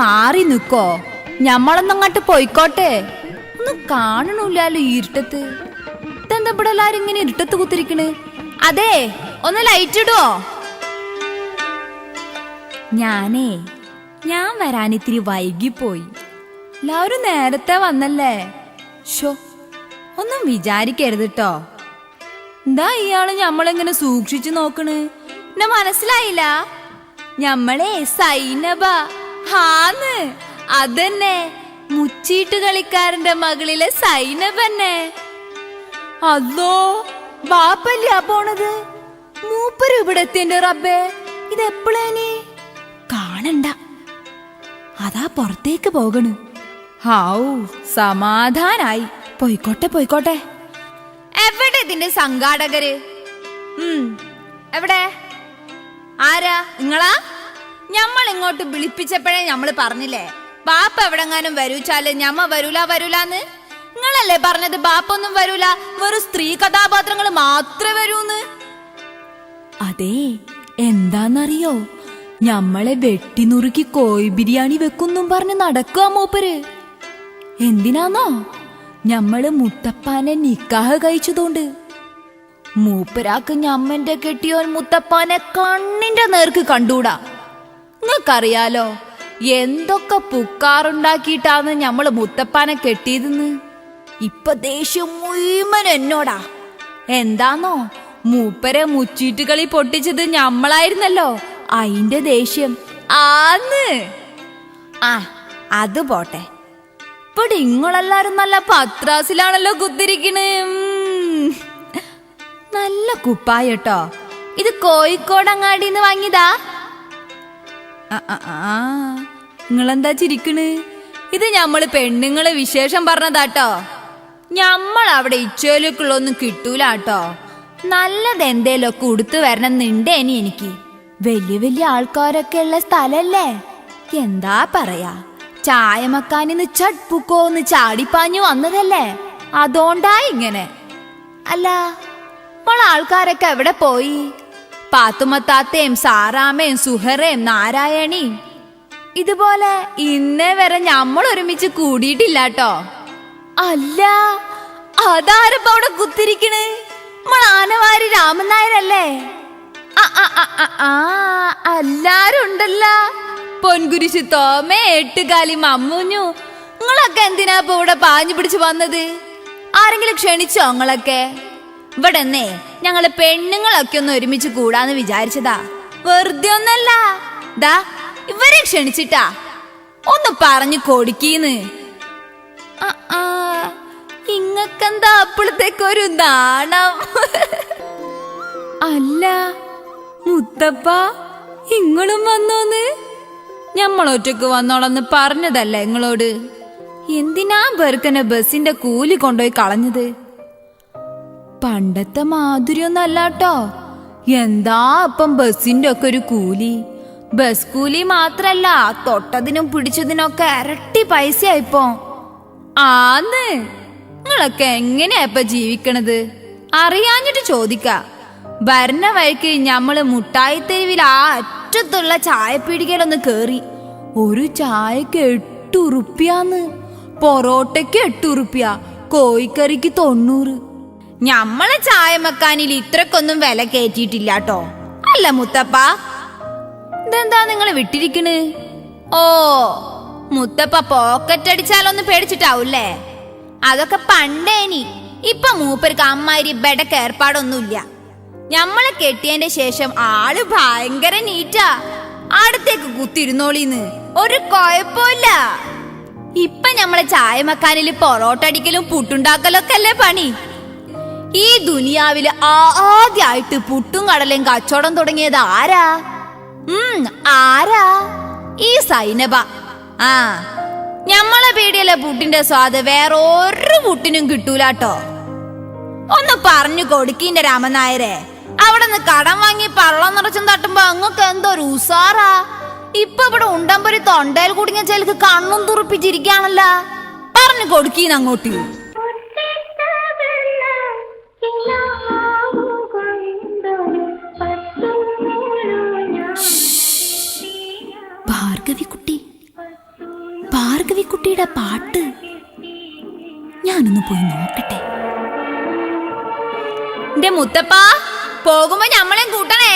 മാറി നിക്കോ? ഞമ്മളൊന്നങ്ങോട്ട് പോയിക്കോട്ടെ. ഒന്നും കാണണില്ലല്ലോ ഇരുട്ടത്ത്. ഇതെന്താ എല്ലാരും ഇങ്ങനെ ഇരുട്ടത്ത് കുത്തിരിക്കണ്? അതെ ഒന്ന് ലൈറ്റ് ഇടുവോ ഞാനേ ഞാൻ വരാൻ ഇത്തിരി വൈകിപ്പോയി. എല്ലാവരും നേരത്തെ വന്നല്ലേ? ഷോ ഒന്നും വിചാരിക്കരുത് കേട്ടോ എന്താ ഇയാൾ ഞമ്മളെങ്ങനെ സൂക്ഷിച്ചു നോക്കണ്? എന്നെ മനസ്സിലായില്ല. ഞമ്മളെ സൈനബ. ഹാന്ന്. അതന്നെ. മുച്ചീട്ട് കളിക്കാരന്റെ മകളിലെ സൈനബന്നെ. അല്ലോ ബാപ്പല്ല പോണത്? മൂപ്പര് ഇവിടെ എത്തിയന്റെ റബ്ബേ. ഇതെപ്പോഴേനി കാണണ്ട. അതാ പുറത്തേക്ക് പോകണ്. ഹാവു സമാധാനായി. പോയിക്കോട്ടെ പോയിക്കോട്ടെ. എവിടെ ഇതിന്റെ സംഘാടകര്? എവിടെ? ആരാ? നിങ്ങളാ? ഞമ്മൾ ഇങ്ങോട്ട് വിളിപ്പിച്ചപ്പോഴേ ഞമ്മൾ പറഞ്ഞില്ലേ? ബാപ്പ എവിടെങ്ങാനും വരൂച്ചാൽ ഞമ്മ വരൂല വരൂലാന്ന്? നിങ്ങളല്ലേ പറഞ്ഞത് ബാപ്പൊന്നും വരൂല വെറും സ്ത്രീ കഥാപാത്രങ്ങൾ മാത്രമേ വരൂന്ന്? അതെ എന്താന്നറിയോ? ഞമ്മളെ വെട്ടിനുറുക്കി കോഴി ബിരിയാണി വെക്കുന്നും പറഞ്ഞ് നടക്കുക മൂപ്പര്. എന്തിനാന്നോ? ഞമ്മൾ മുത്തപ്പാനെ നിക്കാഹ് കഴിച്ചതുകൊണ്ട് മൂപ്പരാക്ക് ഞമ്മന്റെ കെട്ടിയോൻ മുത്തപ്പാനെ കണ്ണിന്റെ നേർക്ക് കണ്ടൂടാ. നിങ്ങൾക്കറിയാലോ എന്തൊക്കെ പുക്കാറുണ്ടാക്കിയിട്ടാന്ന് ഞമ്മൾ മുത്തപ്പാനെ കെട്ടിയതെന്ന്? ഇപ്പൊ ദേഷ്യം മുഴുവൻ എന്നോടാ. എന്താന്നോ മൂപ്പരെ മുച്ചീട്ട് കളി പൊട്ടിച്ചത് ഞമ്മളായിരുന്നല്ലോ അയിന്റെ ദേഷ്യം. ആന്ന്. ആ അത് പോട്ടെ. ഇപ്പൊ ഇങ്ങളെല്ലാരും നല്ല പത്രാസിലാണല്ലോ കുത്തിരിക്കണ്. നല്ല കുപ്പായട്ടോ. ഇത് കോഴിക്കോട് അങ്ങാടിന്ന് വാങ്ങിയതാ. നിങ്ങളെന്താ ചിരിക്കണ്? ഇത് ഞമ്മൾ പെണ്ണുങ്ങളെ വിശേഷം പറഞ്ഞതാട്ടോ. ഞമ്മൾ അവിടെ ഇച്ചോലക്കുള്ളൊന്നും കിട്ടൂലാട്ടോ. നല്ലത് എന്തേലൊക്കെ ഉടുത്തു വരണമെന്നുണ്ടേനി എനിക്ക്. വലിയ വലിയ ആൾക്കാരൊക്കെ ഉള്ള സ്ഥലല്ലേ? എന്താ പറയാ? ചായമക്കാനിന്ന് ചട്പുക്കോന്ന് ചാടിപ്പാഞ്ഞു വന്നതല്ലേ? അതോണ്ടാ ഇങ്ങനെ. അല്ല ഇപ്പോൾ ആൾക്കാരൊക്കെ എവിടെ പോയി? പാത്തുമത്താത്തയും സാറാമയും സുഹറയും നാരായണി. ഇതുപോലെ ഇന്നേ വരെ നമ്മൾ ഒരുമിച്ച് കൂടിയിട്ടില്ല കേട്ടോ അല്ല അതാരപ്പ അവിടെ കുത്തിരിക്കണ്? ആനവാരി രാമൻ നായരല്ലേ? എല്ലാരും ഉണ്ടല്ല. പൊൻകുരിശ് തോമേ എട്ടുകാലി മമ്മൂഞ്ഞു. നിങ്ങളൊക്കെ എന്തിനാ ഇപ്പൊ ഇവിടെ പാഞ്ഞു പിടിച്ച് വന്നത്? ആരെങ്കിലും ക്ഷണിച്ചോ നിങ്ങളൊക്കെ? ഇവിടെ എന്നേ ഞങ്ങൾ പെണ്ണുങ്ങളൊക്കെ ഒന്ന് ഒരുമിച്ച് കൂടാന്ന് വിചാരിച്ചതാ. വെറുതെ ഒന്നല്ല. ദാ ഇവരെ ക്ഷണിച്ചിട്ടാ. ഒന്ന് പറഞ്ഞു കൊടുക്കീന്ന്. ഇങ്ങക്കെന്താ അപ്പോഴത്തേക്കൊരു നാണം? അല്ല മുത്തപ്പ ഇങ്ങളും വന്നോന്ന്? ഞമ്മൾ ഒറ്റയ്ക്ക് വന്നോളന്ന് പറഞ്ഞതല്ല ഇങ്ങളോട്. എന്തിനാ ബെർക്കനെ ബസ്സിന്റെ കൂലി കൊണ്ടുപോയി കളഞ്ഞത്? പണ്ടത്തെ മാധുര്യൊന്നല്ലാട്ടോ. എന്താ അപ്പം ബസ്സിന്റെ ഒക്കെ ഒരു കൂലി? ബസ് കൂലി മാത്രല്ല തൊട്ടതിനും പിടിച്ചതിനൊക്കെ ഇരട്ടി പൈസയായിപ്പോ. ആന്ന് നിങ്ങളൊക്കെ എങ്ങനെയാ ഇപ്പൊ ജീവിക്കണത്? അറിയാഞ്ഞിട്ട് ചോദിക്ക. ഭരണ വഴിക്ക് ഞമ്മൾ മുട്ടായിത്തെരുവിൽ ആ അറ്റത്തുള്ള ചായപ്പീടികയിലൊന്ന് കേറി. ഒരു ചായക്ക് എട്ടുറുപ്യാന്ന്. പൊറോട്ടയ്ക്ക് എട്ടുറുപ്യ കോഴിക്കറിക്ക് തൊണ്ണൂറ്. ഞമ്മളെ ചായമക്കാനിൽ ഇത്രക്കൊന്നും വില കയറ്റിയിട്ടില്ല കേട്ടോ അല്ല മുത്തപ്പ. ഇതെന്താ നിങ്ങൾ വിട്ടിരിക്കണ്? ഓ മുത്തപ്പ പോക്കറ്റ് അടിച്ചാലൊന്ന് പേടിച്ചിട്ടാവൂല്ലേ? അതൊക്കെ പണ്ടേനി ഇപ്പൊ മൂപ്പർക്ക് അമ്മാരി ബെടക്ക് ഏർപ്പാടൊന്നുമില്ല. ഞമ്മളെ കെട്ടിയതിന്റെ ശേഷം ആൾ ഭയങ്കര നീറ്റാ. അടുത്തേക്ക് കുത്തിരുന്നോളിന്ന്. ഒരു കുഴപ്പമില്ല ഇപ്പൊ ഞമ്മളെ ചായമക്കാനിൽ പൊറോട്ട അടിക്കലും പുട്ടുണ്ടാക്കലൊക്കെ അല്ലേ പണി? ഈ ദുനിയാവിൽ ആദ്യായിട്ട് പുട്ടും കടലയും കച്ചവടം തുടങ്ങിയത് ആരാ? ആരാ? ഈ സൈനബ. ആ ഞമ്മളെ പേടിയല്ലേ പുട്ടിന്റെ സ്വാദ്. വേറെ ഒരു പുട്ടിനും കിട്ടൂലാട്ടോ. ഒന്ന് പറഞ്ഞു കൊടുക്കിന്റെ രാമനായരെ. അവിടെ നിന്ന് കടം വാങ്ങി പള്ളം നിറച്ചും തട്ടുമ്പോ അങ്ങക്ക് എന്തൊരു ഉസാറാ. ഇപ്പൊ ഇവിടെ ഉണ്ടമ്പൊരി തൊണ്ടയിൽ കുടുങ്ങിയ ചെലക്ക് കണ്ണും തുറപ്പിച്ചിരിക്കാണല്ല പറഞ്ഞു കൊടുക്കീന്ന് അങ്ങോട്ട് ഭാർഗവി കുട്ടി ഭാർഗവിക്കുട്ടിയുടെ പാട്ട് ഞാനൊന്ന് പോയി നോക്കട്ടെ. എന്റെ മുത്തപ്പ പോകുമ്പോ ഞമ്മളെയും കൂട്ടണേ.